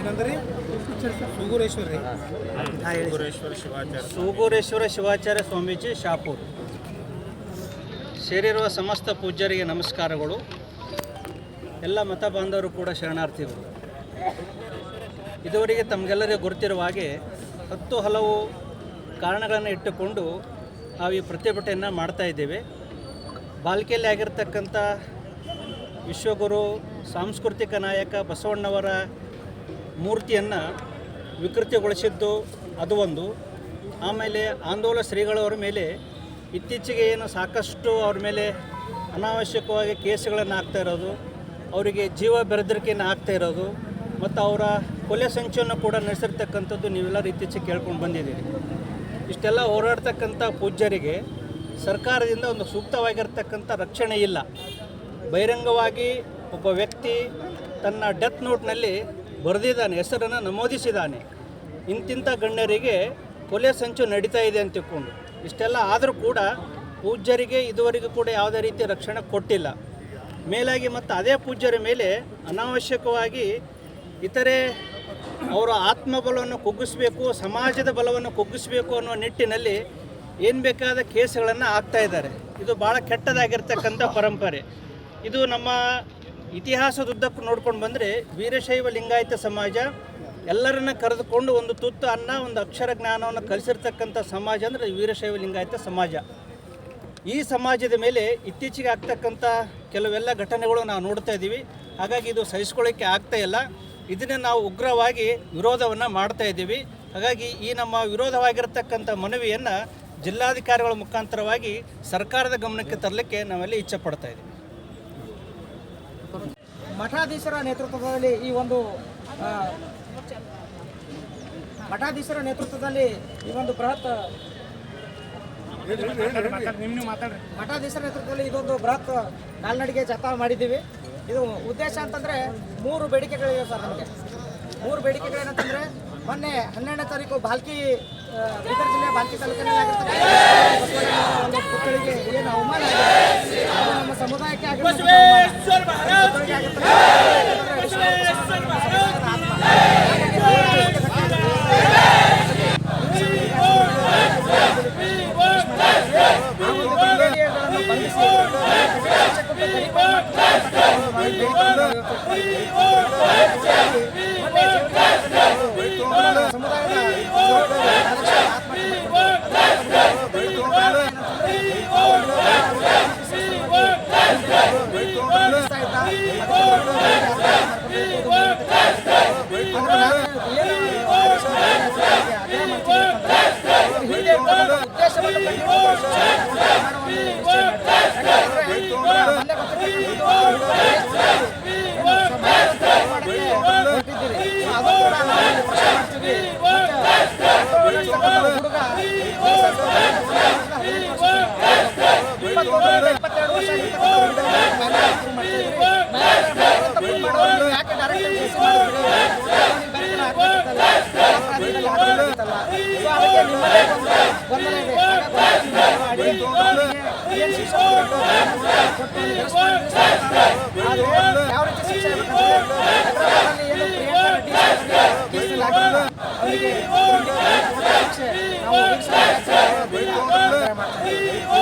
ಏನಂದ್ರಿ? ಸುಗೂರೇಶ್ವರಿ ಸೂಗೂರೇಶ್ವರ ಶಿವಾಚಾರ್ಯ. ಸ್ವಾಮೀಜಿ ಶಾಪೂರ್. ಸೇರಿರುವ ಸಮಸ್ತ ಪೂಜ್ಯರಿಗೆ ನಮಸ್ಕಾರಗಳು. ಎಲ್ಲ ಮತ ಬಾಂಧವರು ಕೂಡ ಶರಣಾರ್ಥಿಗಳು. ಇದುವರೆಗೆ ತಮಗೆಲ್ಲರಿಗೂ ಗುರುತಿರುವ ಹಾಗೆ ಹತ್ತು ಹಲವು ಕಾರಣಗಳನ್ನು ಇಟ್ಟುಕೊಂಡು ನಾವು ಈ ಪ್ರತಿಭಟನೆಯನ್ನು ಮಾಡ್ತಾ ಇದ್ದೇವೆ. ಬಾಲ್ಕಿಯಲ್ಲಿ ಆಗಿರ್ತಕ್ಕಂಥ ವಿಶ್ವಗುರು, ಸಾಂಸ್ಕೃತಿಕ ನಾಯಕ ಬಸವಣ್ಣವರ ಮೂರ್ತಿಯನ್ನು ವಿಕೃತಿಗೊಳಿಸಿದ್ದು ಅದು ಒಂದು. ಆಮೇಲೆ ಆಂದೋಲನ ಶ್ರೀಗಳವರ ಮೇಲೆ ಇತ್ತೀಚೆಗೆ ಏನು ಸಾಕಷ್ಟು ಅವ್ರ ಮೇಲೆ ಅನಾವಶ್ಯಕವಾಗಿ ಕೇಸುಗಳನ್ನು ಆಗ್ತಾ ಇರೋದು, ಅವರಿಗೆ ಜೀವ ಬೆರೆದರಿಕೆಯನ್ನು ಆಗ್ತಾ ಇರೋದು, ಮತ್ತು ಅವರ ಕೊಲೆ ಸಂಚನ್ನು ಕೂಡ ನಡೆಸಿರ್ತಕ್ಕಂಥದ್ದು ನೀವೆಲ್ಲರೂ ಇತ್ತೀಚೆಗೆ ಕೇಳ್ಕೊಂಡು ಬಂದಿದ್ದೀರಿ. ಇಷ್ಟೆಲ್ಲ ಹೋರಾಡ್ತಕ್ಕಂಥ ಪೂಜ್ಯರಿಗೆ ಸರ್ಕಾರದಿಂದ ಒಂದು ಸೂಕ್ತವಾಗಿರ್ತಕ್ಕಂಥ ರಕ್ಷಣೆ ಇಲ್ಲ. ಬಹಿರಂಗವಾಗಿ ಒಬ್ಬ ವ್ಯಕ್ತಿ ತನ್ನ ಡೆತ್ ನೋಟ್ನಲ್ಲಿ ಬರೆದಿದ್ದಾನೆ, ಹೆಸರನ್ನು ನಮೂದಿಸಿದ್ದಾನೆ. ಇಂತಿಂಥ ಗಣ್ಯರಿಗೆ ಕೊಲೆ ಸಂಚು ನಡೀತಾ ಇದೆ ಅಂತ ಇಷ್ಟೆಲ್ಲ ಆದರೂ ಕೂಡ ಪೂಜ್ಯರಿಗೆ ಇದುವರೆಗೂ ಕೂಡ ಯಾವುದೇ ರೀತಿ ರಕ್ಷಣೆ ಕೊಟ್ಟಿಲ್ಲ. ಮೇಲಾಗಿ ಮತ್ತು ಅದೇ ಪೂಜ್ಯರ ಮೇಲೆ ಅನಾವಶ್ಯಕವಾಗಿ ಇತರೆ ಅವರ ಆತ್ಮಬಲವನ್ನು ಕುಗ್ಗಿಸಬೇಕು, ಸಮಾಜದ ಬಲವನ್ನು ಕುಗ್ಗಿಸಬೇಕು ಅನ್ನೋ ನಿಟ್ಟಿನಲ್ಲಿ ಏನು ಬೇಕಾದ ಕೇಸ್ಗಳನ್ನು ಹಾಕ್ತಾ ಇದ್ದಾರೆ. ಇದು ಭಾಳ ಕೆಟ್ಟದಾಗಿರ್ತಕ್ಕಂಥ ಪರಂಪರೆ. ಇದು ನಮ್ಮ ಇತಿಹಾಸದುದ್ದಕ್ಕೂ ನೋಡ್ಕೊಂಡು ಬಂದರೆ ವೀರಶೈವ ಲಿಂಗಾಯತ ಸಮಾಜ, ಎಲ್ಲರನ್ನ ಕರೆದುಕೊಂಡು ಒಂದು ತುತ್ತು ಅನ್ನ, ಒಂದು ಅಕ್ಷರ ಜ್ಞಾನವನ್ನು ಕಲಿಸಿರ್ತಕ್ಕಂಥ ಸಮಾಜ ಅಂದರೆ ವೀರಶೈವ ಲಿಂಗಾಯತ ಸಮಾಜ. ಈ ಸಮಾಜದ ಮೇಲೆ ಇತ್ತೀಚೆಗೆ ಆಗ್ತಕ್ಕಂಥ ಕೆಲವೆಲ್ಲ ಘಟನೆಗಳು ನಾವು ನೋಡ್ತಾ ಇದ್ದೀವಿ. ಹಾಗಾಗಿ ಇದು ಸಹಿಸ್ಕೊಳ್ಳೋಕ್ಕೆ ಆಗ್ತಾ ಇಲ್ಲ. ಇದನ್ನು ನಾವು ಉಗ್ರವಾಗಿ ವಿರೋಧವನ್ನು ಮಾಡ್ತಾ ಇದ್ದೀವಿ. ಹಾಗಾಗಿ ಈ ನಮ್ಮ ವಿರೋಧವಾಗಿರತಕ್ಕಂಥ ಮನವಿಯನ್ನು ಜಿಲ್ಲಾಧಿಕಾರಿಗಳ ಮುಖಾಂತರವಾಗಿ ಸರ್ಕಾರದ ಗಮನಕ್ಕೆ ತರಲಿಕ್ಕೆ ನಾವೆಲ್ಲ ಇಚ್ಛೆ ಪಡ್ತಾ ಇದ್ದೀವಿ. ಮಠಾಧೀಶರ ನೇತೃತ್ವದಲ್ಲಿ ಈ ಒಂದು ಮಠಾಧೀಶರ ನೇತೃತ್ವದಲ್ಲಿ ಈ ಒಂದು ಬೃಹತ್, ಮಠಾಧೀಶರ ನೇತೃತ್ವದಲ್ಲಿ ಇದೊಂದು ಬೃಹತ್ ಕಾಲ್ನಡಿಗೆ ಜಾಥಾ ಮಾಡಿದ್ದೀವಿ. ಇದು ಉದ್ದೇಶ ಅಂತಂದ್ರೆ ಮೂರು ಬೇಡಿಕೆಗಳಿವೆ ಸರ್ ನಮಗೆ. ಮೂರು ಬೇಡಿಕೆಗಳೇನಂತಂದ್ರೆ ಮೊನ್ನೆ ಹನ್ನೆರಡನೇ ತಾರೀಕು ಬಾಲ್ಕಿ ಬೀದರ್ ಜಿಲ್ಲೆ ಬಾಲ್ಕಿ ತಾಲೂಕಿನಲ್ಲಿ ಆಗಿರ್ತಕ್ಕಂಥ We work! ಯಾವ ರೀತಿ ಶಿಕ್ಷೆ ಇರ್ಬೇಕಂದ್ರೆ ಹೈದರಾಬಾದಲ್ಲಿ ಏನು ಪ್ರಿಯಾಂಕಾ ರೆಡ್ಡಿ ಕೇಸಲ್ಲಿ ಹಾಕಿದ್ರು, ಅವರಿಗೆ ಶಿಕ್ಷೆ ನಾವು ಒದಗಿಸಬೇಕು ಅಂತ ಮಾಡ್ತಾ ಇದ್ದೀವಿ. ಇದು ನಮ್ಮ ಎರಡನೇ.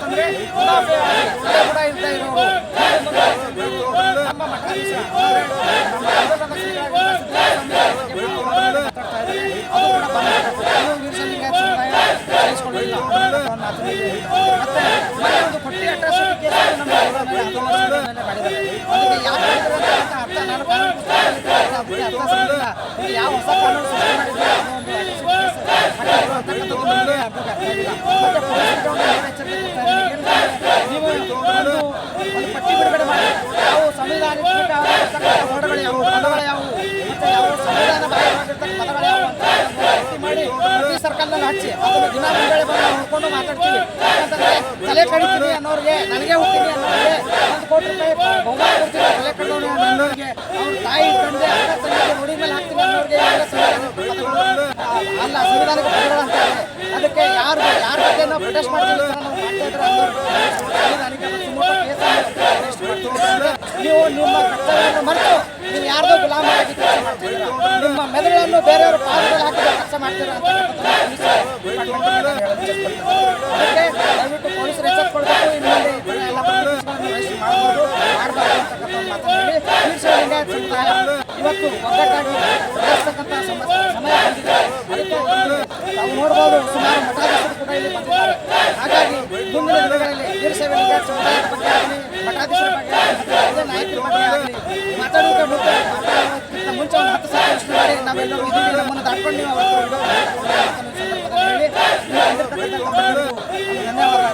ಕೇಳಿದ್ರೆ ಕೂಡ ಇರ್ತಾ ಸಿಗಲಿಲ್ಲ ಇದು ಯಾವ ಹೊಸ ಕಾನೂನು ಸೃಷ್ಟಿ ಮಾಡಿದ್ರು ಅನ್ನೋ ಒಂದು ಪಟ್ಟಿ ಬಿಡುಗಡೆ ಮಾಡಿ. ನಾವು ಸಂವಿಧಾನಿಕ ವರ್ಡಗಳು ಯಾವುವು? ಪದಗಳು ಯಾವುವು ಮತ್ತೆ ಪಟ್ಟಿ ಮಾಡಿ ಪ್ರತಿ ಸರ್ಕಲ್ನಲ್ಲಿ ಹಚ್ಚಿ ಅದನ್ನು ದಿನ ಮಾತಾಡ್ತೀವಿ. ಯಾಕಂತಂದ್ರೆ ತಲೆ ಅನ್ನೋರಿಗೆ ನನಗೆ ಹುಟ್ಟಿನಿ ಅನ್ನೋರಿಗೆ ಒಂದು ಕೋಟಿ ಬಹುಮಾನ ಕೊಡ್ತೀನಿ ತಲೆ ಅನ್ನೋರಿಗೆ. ತಾಯಿ ತಂದೆ, ಅಕ್ಕ ತಂಗಿಗೆ ನೋಡಿ ಅನ್ನೋರಿಗೆ ಅಲ್ಲ ಸಂವಿಧಾನಕ್ಕೆ ಅಂತ. ಅದಕ್ಕೆ ಯಾರು ಯಾರ ಬಗ್ಗೆ ನಾವು ಪ್ರೊಟೆಸ್ಟ್ ಮಾಡ್ತೀವಿ ನಾವು ನಿಮ್ಮ ಮರೆತು ನೀವು ಯಾರ್ದೋ ಮಾಡ್ತಿದ್ದೀರಾ ನಿಮ್ಮ ಮೆದುಳನ್ನು ಬೇರೆಯವರ ಪಾದದಲ್ಲಿ ಹಾಕಿ ಕೆಲಸ ಮಾಡ್ತೀರಾ ಅಂತ ಅದಕ್ಕೆ ದಯವಿಟ್ಟು ಪೊಲೀಸರು ಎಚ್ಚೆತ್ಕೊಳ್ಬೇಕು ಇನ್ನು ಮುಂದೆ ಎಲ್ಲ ಮಾಡಬಾರ್ದು. ಇವತ್ತು ಒಗ್ಗಟ್ಟಾಗಿ ಸಮಯ ನಾವು ನೋಡಬಹುದು ಸುಮಾರು ಮಠಾಧೀಶರು ಇಲ್ಲಿ ಹಾಗಾಗಿ ಮುಂದಿನ ದಿನಗಳಲ್ಲಿ ಸೇವೆ ಸಮುದಾಯದ ಬಗ್ಗೆ ಆಗಲಿ ಮಠಾಧೀಶರ ಬಗ್ಗೆ ಆಗಲಿ ನಾಯಕರ ಬಗ್ಗೆ ಮುಂಚೆ ಒಂದು ಹತ್ತು ಸಾವಿರ ಯೋಚನೆ ಮಾಡಿ ನಾವೆಲ್ಲರೂ ನಮ್ಮನ್ನು ದಾಟ್ಕೊಂಡು ಧನ್ಯವಾದ